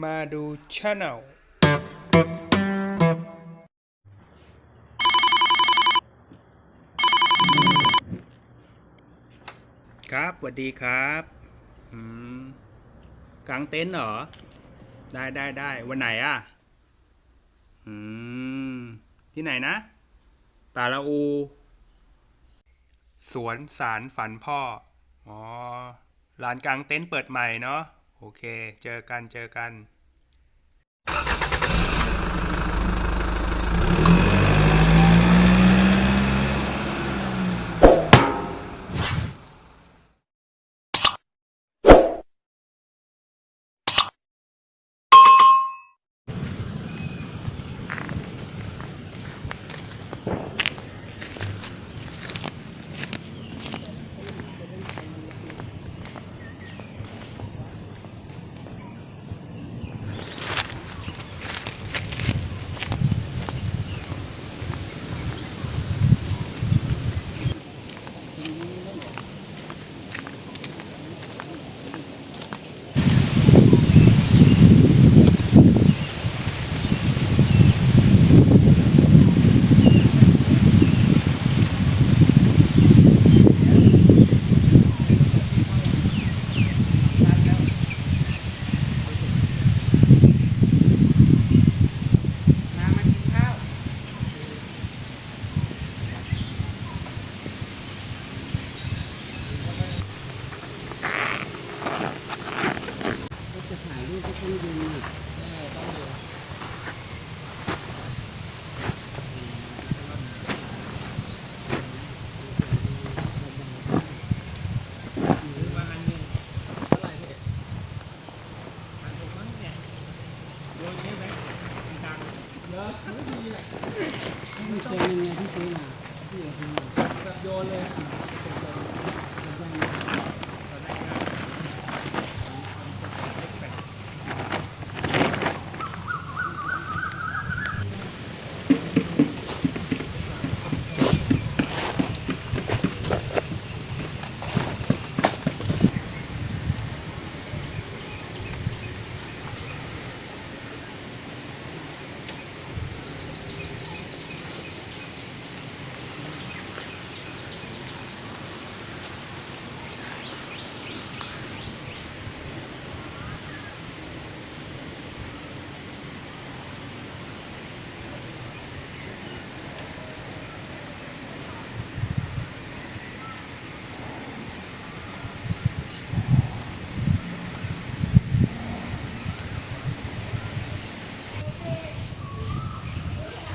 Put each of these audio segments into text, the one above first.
มาดูช anel ครับสวัสดีครับอืมกางเต็นท์เหรอ ได้ได้ได้วันไหนอะ อืม ที่ไหนนะป่าละอู สวนสารฝันพ่อ อ๋อลานกลางเต็นท์เปิดใหม่เนาะ โอเค เจอกัน เจอกัน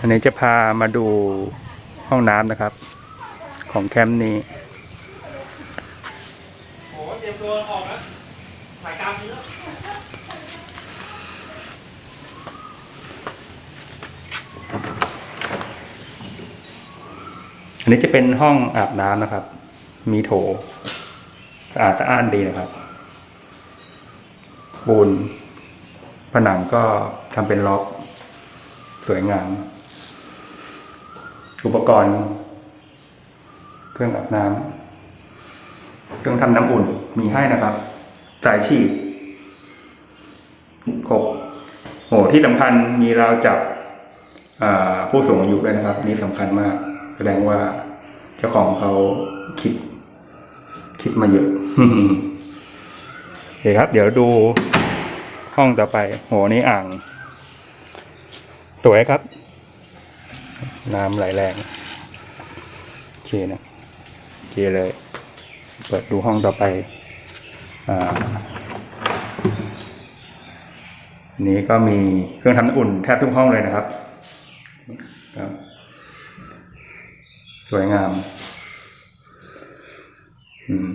อันนี้จะพามาดูห้องน้ำนะครับ ของแคมป์นี้โอ้เตรียมตัวออกแล้วถ่ายกลางนี้แล้วอันนี้จะเป็นห้องอาบน้ำนะครับ มีโถสะอาดสะอ้านดีนะครับปูนผนังก็ทำเป็นล็อก สวยงาม อุปกรณ์ เครื่องอาบน้ำเครื่องทำน้ำอุ่นมีให้นะครับสายฉีดครบโหที่สำคัญมีราวจับผู้สูงอายุด้วยนะครับ นี่สำคัญมาก แสดงว่าเจ้าของเขาคิด คิดมาเยอะโอเคครับ เดี๋ยวดูห้องต่อไป โห นี่อ่าง สวยครับ น้ำไหลแรงโอเคนะโอเคเลย เปิดดูห้องต่อไปอ่านนี้ก็มีเครื่องทำน้ำอุ่นแทบทุกห้องเลยนะครับครับ สวยงาม อืม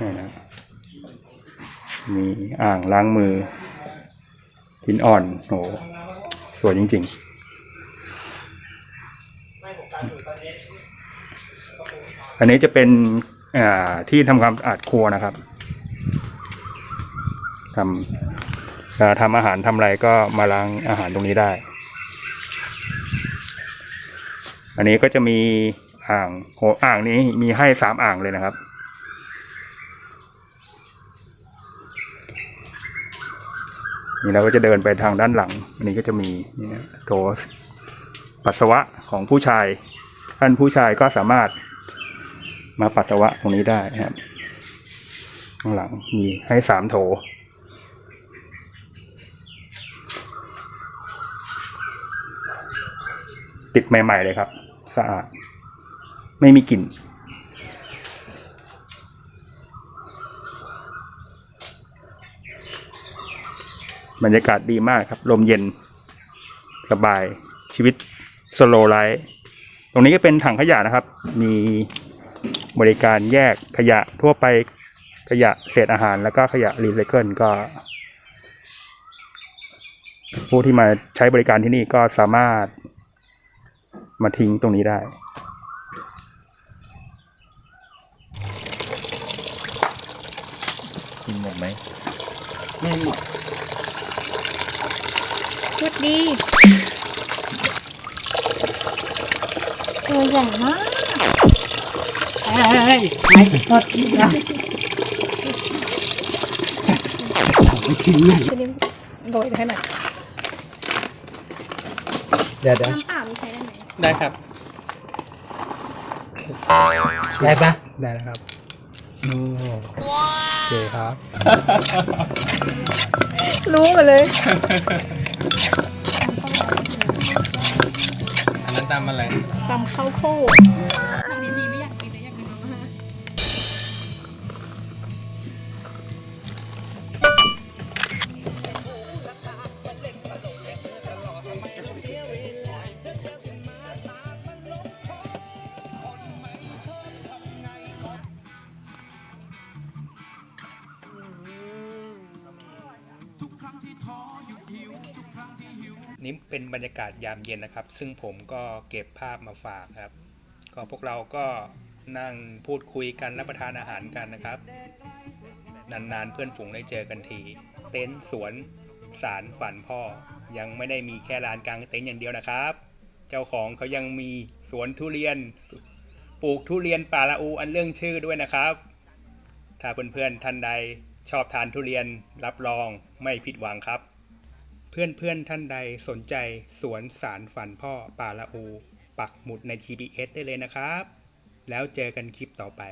นี่นะมีอ่างล้างมือ หินอ่อนโหสวยจริงๆอันนี้จะเป็นอ่าที่ทำความสะอาดครัวนะครับทำทำอาหารทำอะไรก็มาล้างอาหารตรงนี้ได้ อันนี้ก็จะมีอ่างโหอ่างนี้มีให้สามอ่างเลยนะครับ นี่เราก็จะเดินไปทางด้านหลัง อันนี้ก็จะมีนี่โถปัสสาวะของผู้ชาย ท่านผู้ชายก็สามารถมาปัสสาวะตรงนี้ได้นะครับ ข้างหลังมีให้สามโถติดใหม่ ๆ เลยครับ สะอาด ไม่มีกลิ่น บรรยากาศดีมากครับ ลมเย็นสบายชีวิตสโลไลฟ์ตรงนี้ก็เป็นถังขยะนะครับ มีบริการแยกขยะทั่วไปขยะเศษอาหารแล้วก็ขยะรีไซเคิลก็ ผู้ที่มาใช้บริการที่นี่ก็สามารถมาทิ้งตรงนี้ได้ กินหมดไหมไม่หมด พูดดีตัวใหญ่มากเฮ้ยไม่กดนะสั่งไปทิ้งเลยจะนี่โรยให้หน่อยเดี๋ยวเดี๋ยวน้ำเปล่ามีใช้ได้ไหมได้ครับ ได้ปะได้แล้วครับโอ้โอเคครับ รู้มาเลย ตามอะไร ตำข้าวโพด นี่เป็นบรรยากาศยามเย็นนะครับ ซึ่งผมก็เก็บภาพมาฝากครับ ก็พวกเราก็นั่งพูดคุยกันรับประทานอาหารกันนะครับ นานๆเพื่อนฝูงได้เจอกันที เต็นท์สวนสารฝันพ่อ ยังไม่ได้มีแค่ลานกลางเต็นท์อย่างเดียวนะครับ เจ้าของเขายังมีสวนทุเรียนปลูกทุเรียนป่าละอูอันเรื่องชื่อด้วยนะครับ ถ้าเพื่อนๆท่านใดชอบทานทุเรียนรับรองไม่ผิดหวังครับ เพื่อนๆท่านใดสนใจสวนสารฝันพ่อป่าละอู ปักหมุดใน GPS ได้เลยนะครับ แล้วเจอกันคลิปต่อไป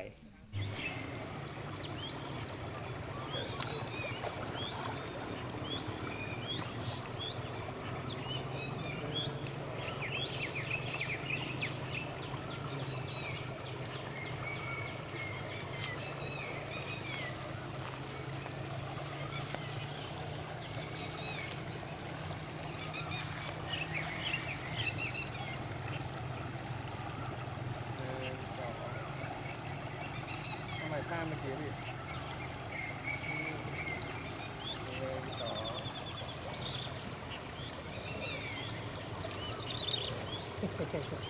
ทำ ไมข้ามเมื่อกี้พี่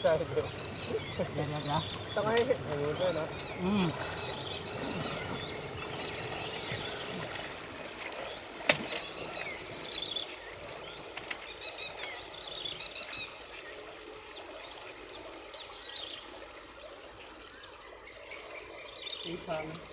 ใช่เดี๋ยวเดี๋ยวเดี๋ยวต้องให้เห็นอย่างนี้ด้วยนะ อืม อีกครั้ง